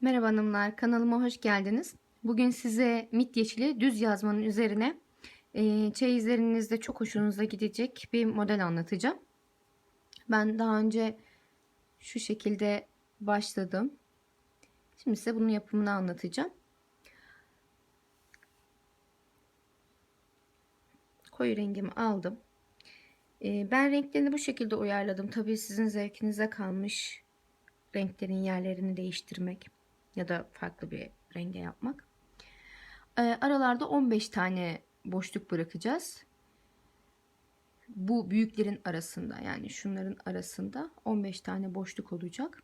Merhaba hanımlar, kanalıma hoş geldiniz. Bugün size mit yeşili düz yazmanın üzerine e, çeyizlerinizde çok hoşunuza gidecek bir model anlatacağım. Ben daha önce şu şekilde başladım. Şimdi size bunun yapımını anlatacağım. Koyu rengimi aldım. E, ben renklerini bu şekilde uyarladım. Tabii sizin zevkinize kalmış renklerin yerlerini değiştirmek ya da farklı bir renge yapmak. Ee, aralarda 15 tane boşluk bırakacağız. Bu büyüklerin arasında yani şunların arasında 15 tane boşluk olacak.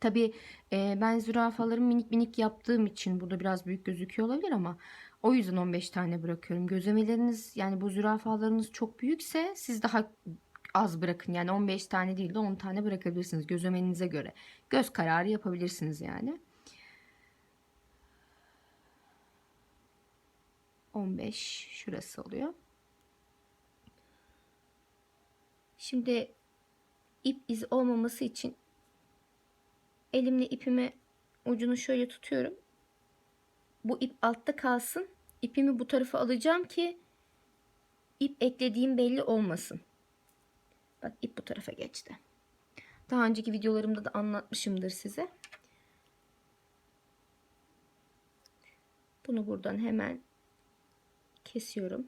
Tabi e, ben zürafaları minik minik yaptığım için burada biraz büyük gözüküyor olabilir ama o yüzden 15 tane bırakıyorum. Gözlemeleriniz yani bu zürafalarınız çok büyükse siz daha az bırakın. Yani 15 tane değil de 10 tane bırakabilirsiniz gözlemenize göre. Göz kararı yapabilirsiniz yani. 15 şurası oluyor. Şimdi ip iz olmaması için elimle ipimi ucunu şöyle tutuyorum. Bu ip altta kalsın. İpimi bu tarafa alacağım ki ip eklediğim belli olmasın. Bak ip bu tarafa geçti. Daha önceki videolarımda da anlatmışımdır size. Bunu buradan hemen kesiyorum.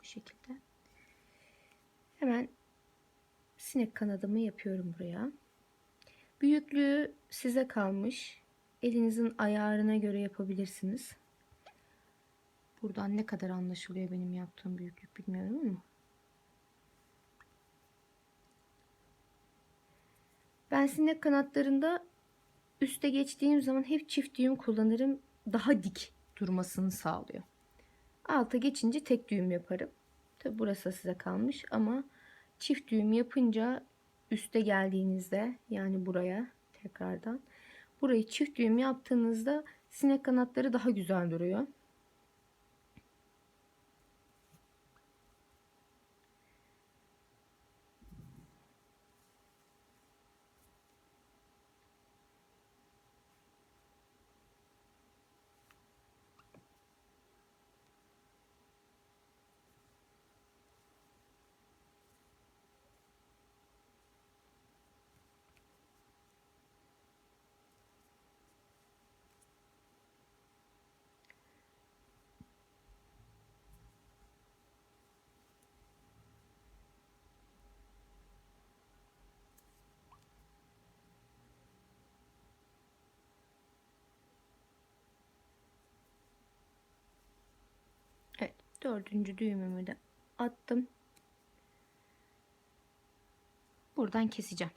Bu şekilde. Hemen sinek kanadımı yapıyorum buraya. Büyüklüğü size kalmış. Elinizin ayarına göre yapabilirsiniz. Buradan ne kadar anlaşılıyor benim yaptığım büyüklük bilmiyorum ama. Ben sinek kanatlarında üste geçtiğim zaman hep çift düğüm kullanırım. Daha dik durmasını sağlıyor. Alta geçince tek düğüm yaparım. Tabi burası size kalmış ama çift düğüm yapınca üste geldiğinizde yani buraya tekrardan burayı çift düğüm yaptığınızda sinek kanatları daha güzel duruyor. Evet, dördüncü düğümümü de attım. Buradan keseceğim.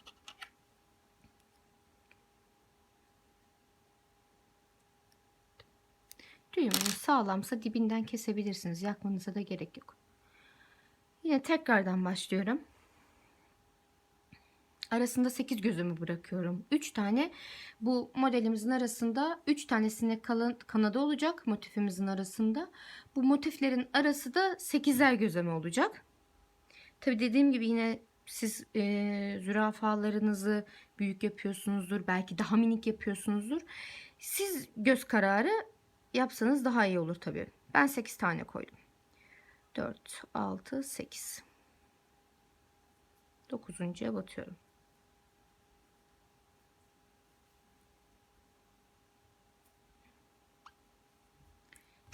Düğümünüz sağlamsa dibinden kesebilirsiniz. Yakmanıza da gerek yok. Yine tekrardan başlıyorum. Arasında 8 gözümü bırakıyorum. 3 tane bu modelimizin arasında 3 tanesine kalın kanadı olacak motifimizin arasında. Bu motiflerin arası da 8'er gözleme olacak. Tabi dediğim gibi yine siz e, zürafalarınızı büyük yapıyorsunuzdur. Belki daha minik yapıyorsunuzdur. Siz göz kararı yapsanız daha iyi olur tabi. Ben 8 tane koydum. 4, 6, 8. 9.ya batıyorum.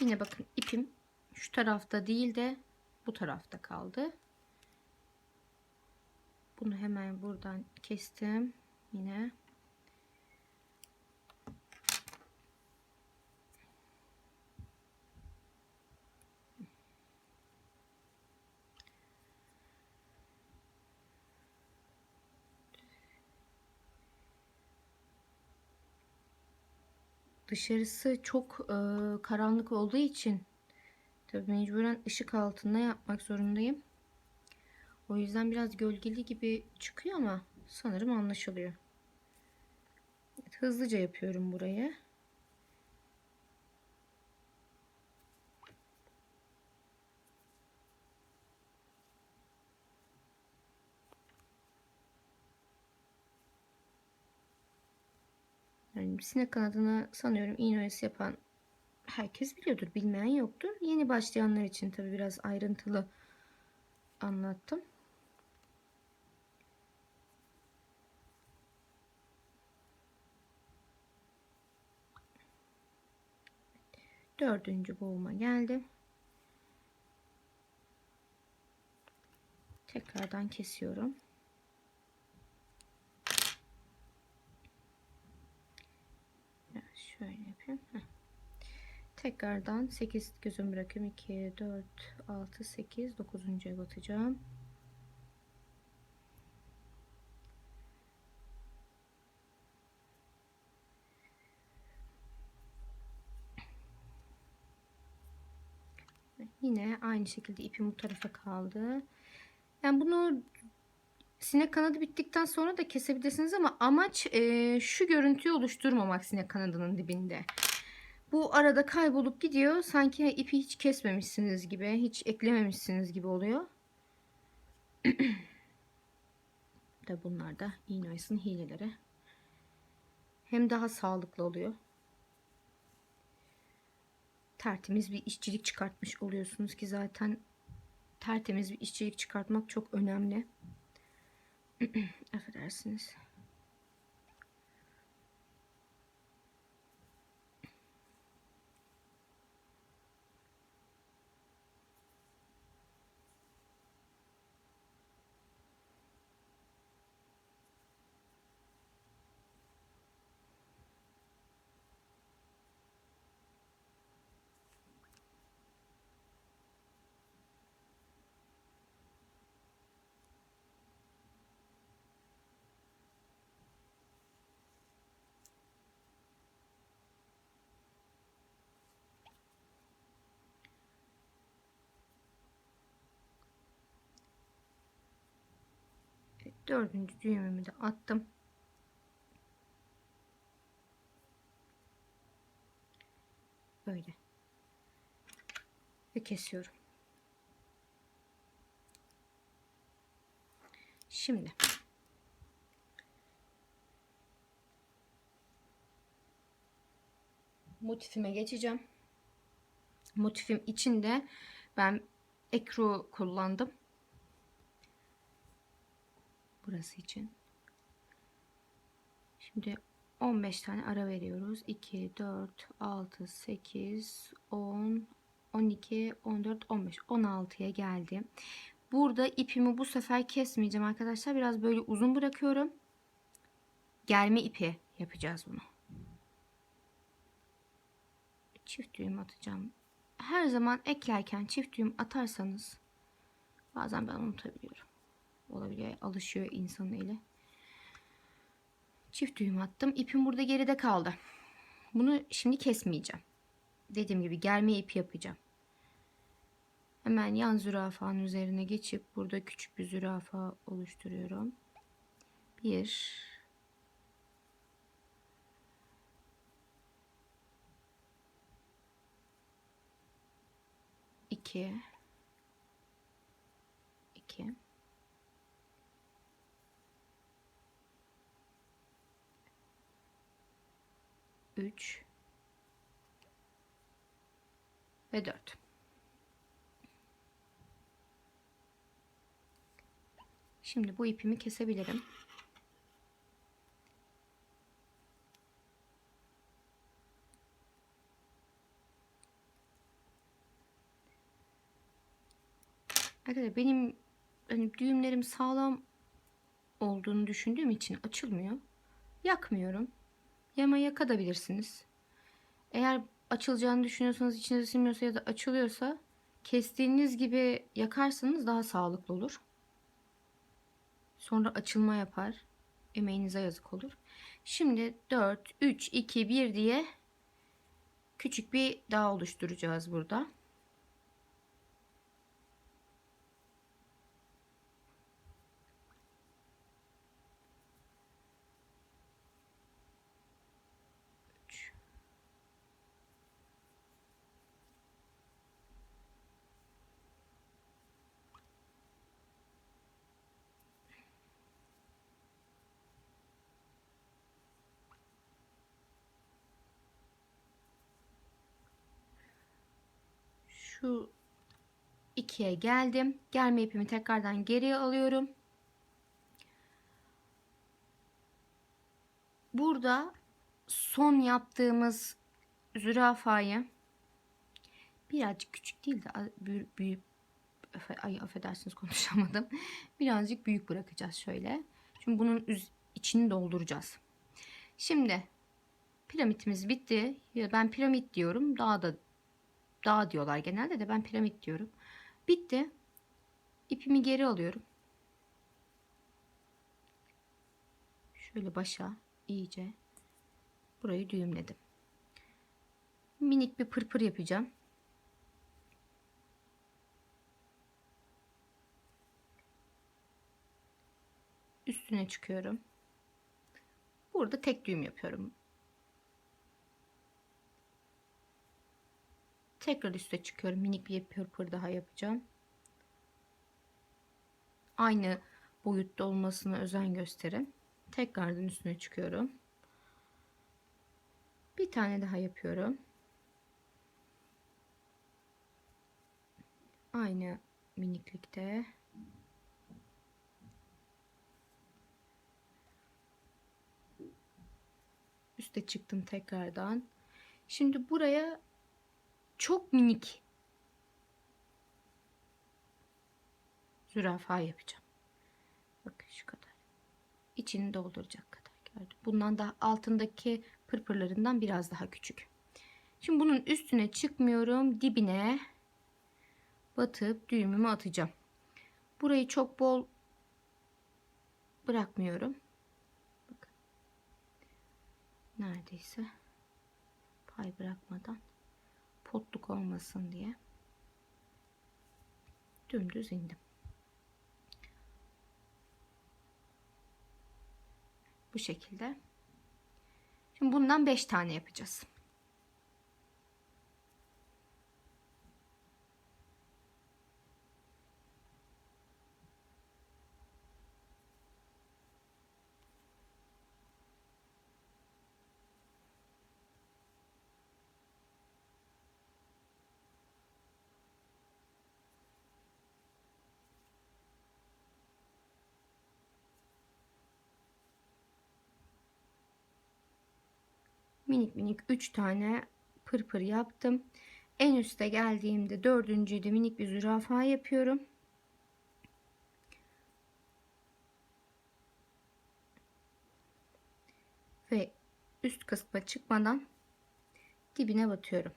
Yine bakın ipim şu tarafta değil de bu tarafta kaldı. Bunu hemen buradan kestim. Yine dışarısı çok e, karanlık olduğu için tabii mecburen ışık altında yapmak zorundayım. O yüzden biraz gölgeli gibi çıkıyor ama sanırım anlaşılıyor. Hızlıca yapıyorum burayı. Sinek kanadını sanıyorum iğne yapan herkes biliyordur. Bilmeyen yoktur. Yeni başlayanlar için tabi biraz ayrıntılı anlattım. Dördüncü boğuma geldi. Tekrardan kesiyorum. Şöyle yapayım. Heh. Tekrardan 8 gözüm bırakıyorum. 2, 4, 6, 8, 9.ya batacağım. Yine aynı şekilde ipim bu tarafa kaldı. Yani bunu sinek kanadı bittikten sonra da kesebilirsiniz ama amaç e, şu görüntüyü oluşturmamak sinek kanadının dibinde. Bu arada kaybolup gidiyor. Sanki ipi hiç kesmemişsiniz gibi, hiç eklememişsiniz gibi oluyor. da bunlar da iğne oyasının hileleri. Hem daha sağlıklı oluyor. Tertemiz bir işçilik çıkartmış oluyorsunuz ki zaten tertemiz bir işçilik çıkartmak çok önemli. Affedersiniz. Dördüncü düğümümü de attım. Böyle. Ve kesiyorum. Şimdi motifime geçeceğim. Motifim içinde ben ekru kullandım burası için. Şimdi 15 tane ara veriyoruz. 2, 4, 6, 8, 10, 12, 14, 15, 16'ya geldi. Burada ipimi bu sefer kesmeyeceğim arkadaşlar. Biraz böyle uzun bırakıyorum. Germe ipi yapacağız bunu. Çift düğüm atacağım. Her zaman eklerken çift düğüm atarsanız bazen ben unutabiliyorum olabiliyor. Alışıyor insanın eli. Çift düğüm attım. İpim burada geride kaldı. Bunu şimdi kesmeyeceğim. Dediğim gibi germe ipi yapacağım. Hemen yan zürafanın üzerine geçip burada küçük bir zürafa oluşturuyorum. Bir iki iki 3 ve 4. Şimdi bu ipimi kesebilirim. Arkadaşlar benim hani düğümlerim sağlam olduğunu düşündüğüm için açılmıyor. Yakmıyorum. Yama yakabilirsiniz. Eğer açılacağını düşünüyorsanız içinize sinmiyorsa ya da açılıyorsa kestiğiniz gibi yakarsanız daha sağlıklı olur. Sonra açılma yapar. Emeğinize yazık olur. Şimdi 4, 3, 2, 1 diye küçük bir dağ oluşturacağız burada. Şu ikiye geldim. Germe ipimi tekrardan geriye alıyorum. Burada son yaptığımız zürafayı birazcık küçük değil de büyük, büyük ay affedersiniz konuşamadım. Birazcık büyük bırakacağız şöyle. Şimdi bunun içini dolduracağız. Şimdi piramitimiz bitti. Ben piramit diyorum. Daha da dağ diyorlar genelde de ben piramit diyorum. Bitti. İpimi geri alıyorum. Şöyle başa iyice burayı düğümledim. Minik bir pırpır yapacağım. Üstüne çıkıyorum. Burada tek düğüm yapıyorum. Tekrar üste çıkıyorum. Minik bir pırpır daha yapacağım. Aynı boyutta olmasına özen gösterin. Tekrardan üstüne çıkıyorum. Bir tane daha yapıyorum. Aynı miniklikte. Üste çıktım tekrardan. Şimdi buraya çok minik zürafa yapacağım. Bakın şu kadar. İçini dolduracak kadar gördüm. Bundan da altındaki pırpırlarından biraz daha küçük. Şimdi bunun üstüne çıkmıyorum. Dibine batıp düğümümü atacağım. Burayı çok bol bırakmıyorum. Bakın. Neredeyse pay bırakmadan potluk olmasın diye dümdüz indim. Bu şekilde. Şimdi bundan 5 tane yapacağız. Minik minik 3 tane pırpır yaptım. En üste geldiğimde dördüncüyü de minik bir zürafa yapıyorum. Ve üst kısma çıkmadan dibine batıyorum.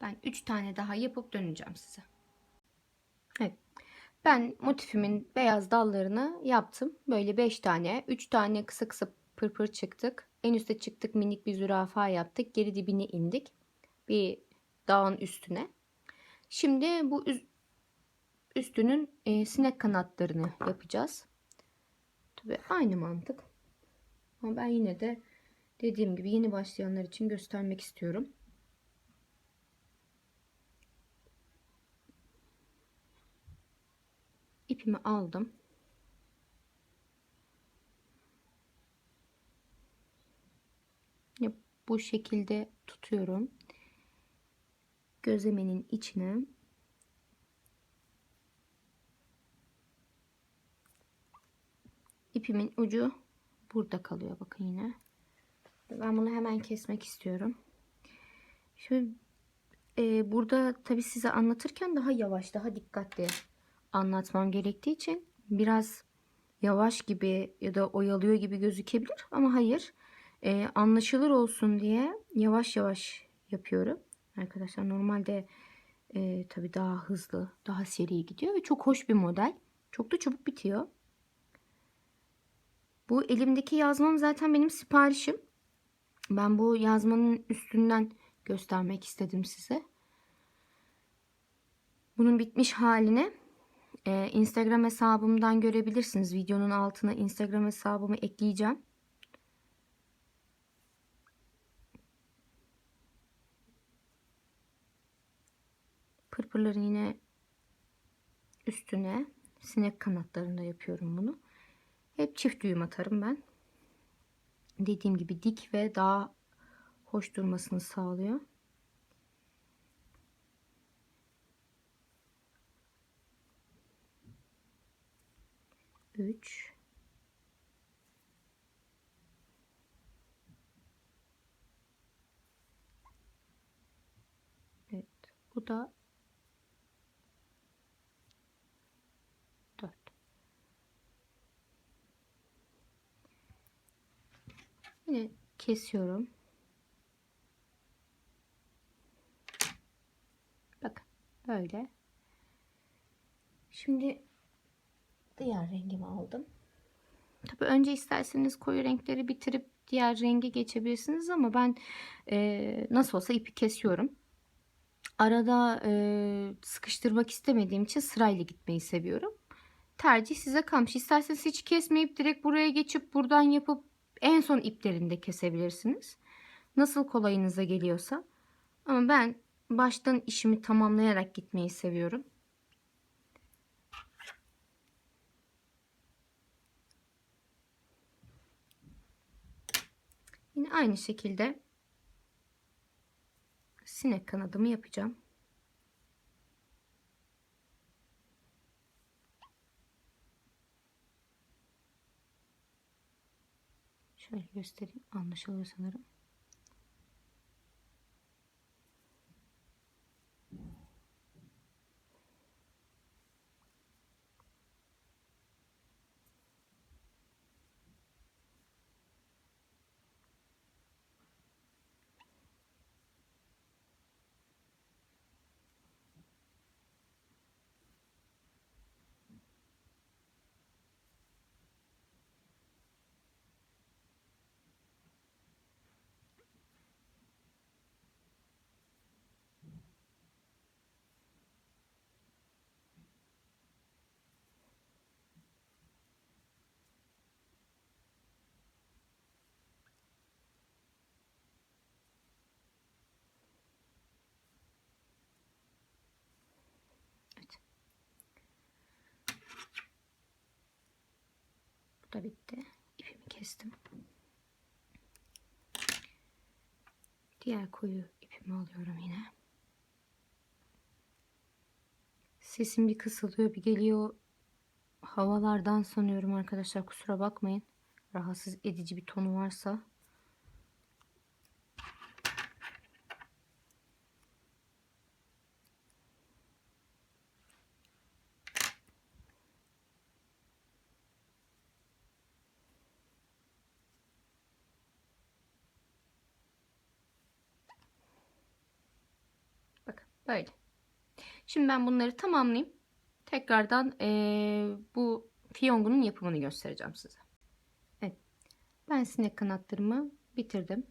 Ben 3 tane daha yapıp döneceğim size. Evet. Ben motifimin beyaz dallarını yaptım. Böyle 5 tane. 3 tane kısa kısa pırpır çıktık. En üste çıktık minik bir zürafa yaptık. Geri dibine indik. Bir dağın üstüne. Şimdi bu üstünün e, sinek kanatlarını yapacağız. Tabi aynı mantık. Ama ben yine de dediğim gibi yeni başlayanlar için göstermek istiyorum. İpimi aldım. Bu şekilde tutuyorum. Gözlemenin içine ipimin ucu burada kalıyor bakın yine. Ben bunu hemen kesmek istiyorum. Şöyle e, burada tabi size anlatırken daha yavaş, daha dikkatli anlatmam gerektiği için biraz yavaş gibi ya da oyalıyor gibi gözükebilir ama hayır e, anlaşılır olsun diye yavaş yavaş yapıyorum. Arkadaşlar normalde e, tabi daha hızlı daha seri gidiyor ve çok hoş bir model. Çok da çabuk bitiyor. Bu elimdeki yazmam zaten benim siparişim. Ben bu yazmanın üstünden göstermek istedim size. Bunun bitmiş haline ee, Instagram hesabımdan görebilirsiniz. Videonun altına Instagram hesabımı ekleyeceğim. Pırpırların yine üstüne sinek kanatlarında yapıyorum bunu. Hep çift düğüm atarım ben. Dediğim gibi dik ve daha hoş durmasını sağlıyor. Üç. Evet. Bu da 4. Yine kesiyorum. Bakın böyle. Şimdi diğer rengimi aldım. Tabii önce isterseniz koyu renkleri bitirip diğer renge geçebilirsiniz ama ben e, nasıl olsa ipi kesiyorum. Arada e, sıkıştırmak istemediğim için sırayla gitmeyi seviyorum. Tercih size kalmış. İsterseniz hiç kesmeyip direkt buraya geçip buradan yapıp en son iplerini de kesebilirsiniz. Nasıl kolayınıza geliyorsa. Ama ben baştan işimi tamamlayarak gitmeyi seviyorum. Yine aynı şekilde sinek kanadımı yapacağım. Şöyle göstereyim. Anlaşılıyor sanırım. Da bitti. İpimi kestim. Diğer koyu ipimi alıyorum yine. Sesim bir kısılıyor bir geliyor. Havalardan sanıyorum arkadaşlar kusura bakmayın. Rahatsız edici bir tonu varsa. Bakın böyle. Şimdi ben bunları tamamlayayım. Tekrardan eee, bu fiyongunun yapımını göstereceğim size. Evet. Ben sinek kanatlarımı bitirdim.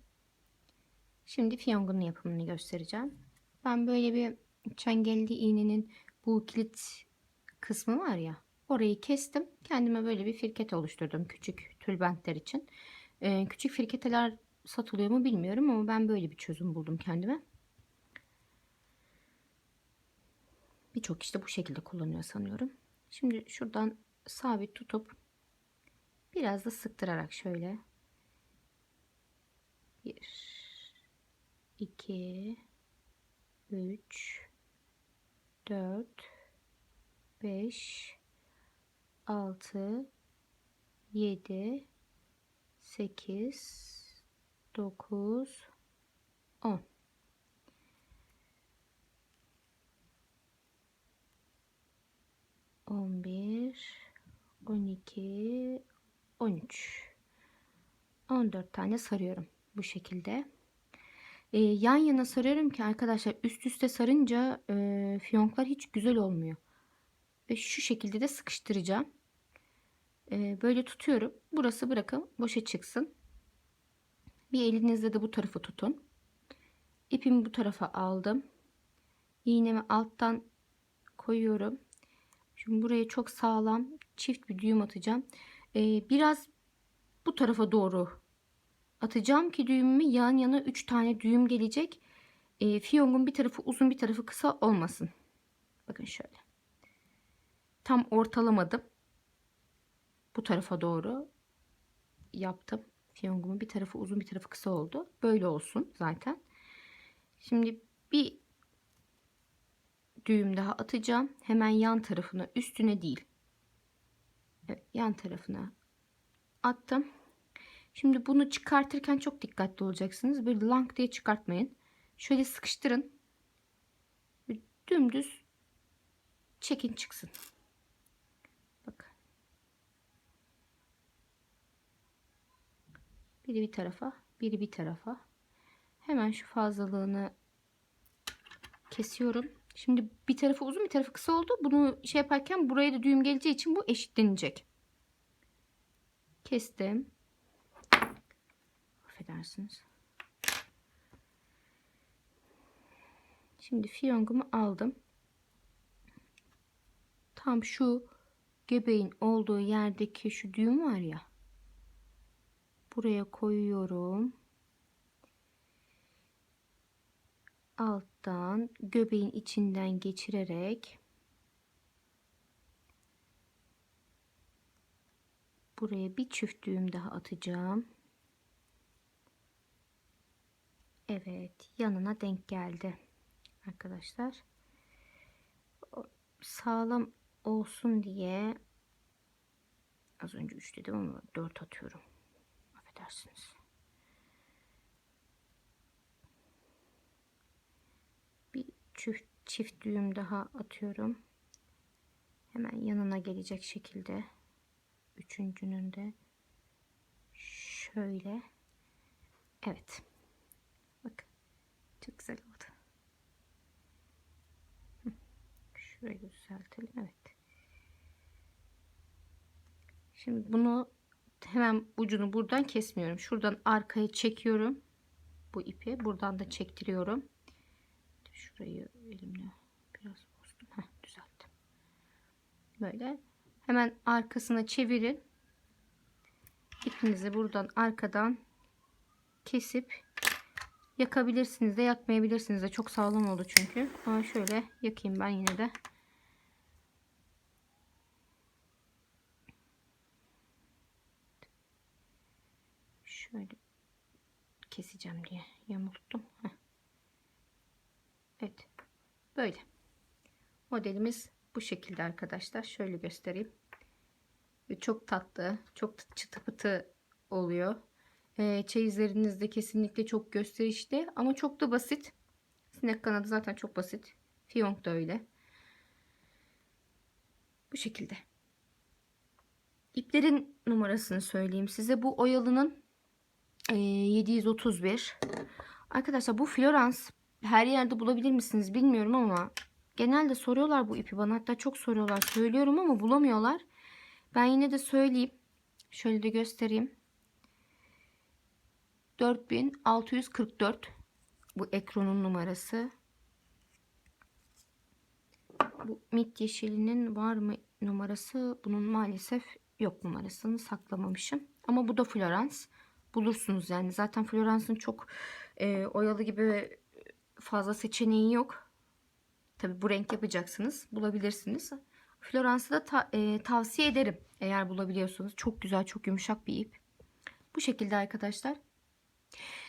Şimdi fiyongunun yapımını göstereceğim. Ben böyle bir çengelli iğnenin bu kilit kısmı var ya. Orayı kestim. Kendime böyle bir firket oluşturdum küçük tülbentler için. Eee, küçük firketeler satılıyor mu bilmiyorum ama ben böyle bir çözüm buldum kendime. Birçok işte bu şekilde kullanıyor sanıyorum. Şimdi şuradan sabit tutup biraz da sıktırarak şöyle 1 2 3 4 5 6 7 8 9 10 11 12 13 14 tane sarıyorum bu şekilde. Ee, yan yana sarıyorum ki arkadaşlar üst üste sarınca e, fiyonklar hiç güzel olmuyor. Ve şu şekilde de sıkıştıracağım. Ee, böyle tutuyorum. Burası bırakın boşa çıksın. Bir elinizle de bu tarafı tutun. İpimi bu tarafa aldım. İğnemi alttan koyuyorum. Şimdi buraya çok sağlam çift bir düğüm atacağım. Ee, biraz bu tarafa doğru atacağım ki düğümümü yan yana 3 tane düğüm gelecek. Ee, fiyongun bir tarafı uzun bir tarafı kısa olmasın. Bakın şöyle. Tam ortalamadım. bu tarafa doğru yaptım. Fiyongumun bir tarafı uzun bir tarafı kısa oldu. Böyle olsun zaten. Şimdi bir düğüm daha atacağım. Hemen yan tarafına üstüne değil. Evet, yan tarafına attım. Şimdi bunu çıkartırken çok dikkatli olacaksınız. Böyle lang diye çıkartmayın. Şöyle sıkıştırın. Bir dümdüz çekin çıksın. Bak. Biri bir tarafa, biri bir tarafa. Hemen şu fazlalığını kesiyorum. Şimdi bir tarafı uzun bir tarafı kısa oldu. Bunu şey yaparken buraya da düğüm geleceği için bu eşitlenecek. Kestim. Affedersiniz. Şimdi fiyongumu aldım. Tam şu göbeğin olduğu yerdeki şu düğüm var ya. Buraya koyuyorum. Alttan göbeğin içinden geçirerek buraya bir çift düğüm daha atacağım. Evet, yanına denk geldi. Arkadaşlar. Sağlam olsun diye az önce 3 dedim ama 4 atıyorum. Affedersiniz. Bir çift, çift düğüm daha atıyorum. Hemen yanına gelecek şekilde. Üçüncünün de şöyle. Evet. Bakın. Çok güzel oldu. Şurayı düzeltelim. Evet. Şimdi bunu hemen ucunu buradan kesmiyorum. Şuradan arkaya çekiyorum. Bu ipi. Buradan da çektiriyorum. Şurayı elimle biraz bozdum. Heh, düzelttim. Böyle. Hemen arkasına çevirin. İpinizi buradan arkadan kesip yakabilirsiniz de yakmayabilirsiniz de çok sağlam oldu çünkü. Ama şöyle yakayım ben yine de. Şöyle keseceğim diye yamulttum. Heh. Evet. Böyle. Modelimiz bu şekilde arkadaşlar. Şöyle göstereyim. Çok tatlı, çok çıtı pıtı oluyor. E, çeyizlerinizde kesinlikle çok gösterişli ama çok da basit. Sinek kanadı zaten çok basit. Fiyonk da öyle. Bu şekilde. İplerin numarasını söyleyeyim size. Bu oyalının e, 731. Arkadaşlar bu Florence her yerde bulabilir misiniz bilmiyorum ama genelde soruyorlar bu ipi bana. Hatta çok soruyorlar. Söylüyorum ama bulamıyorlar. Ben yine de söyleyeyim. Şöyle de göstereyim. 4644 bu ekranın numarası. Bu mit yeşilinin var mı numarası? Bunun maalesef yok numarasını saklamamışım. Ama bu da Florence. Bulursunuz yani. Zaten Florence'ın çok e, oyalı gibi fazla seçeneği yok. Tabi bu renk yapacaksınız. Bulabilirsiniz. Florence'ı da ta, e, tavsiye ederim. Eğer bulabiliyorsanız. Çok güzel, çok yumuşak bir ip. Bu şekilde arkadaşlar.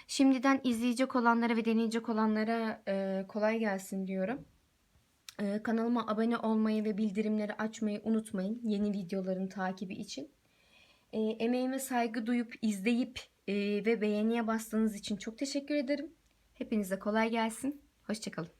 Şimdiden izleyecek olanlara ve deneyecek olanlara e, kolay gelsin diyorum. E, kanalıma abone olmayı ve bildirimleri açmayı unutmayın. Yeni videoların takibi için. E, emeğime saygı duyup izleyip e, ve beğeniye bastığınız için çok teşekkür ederim. Hepinize kolay gelsin. Hoşçakalın.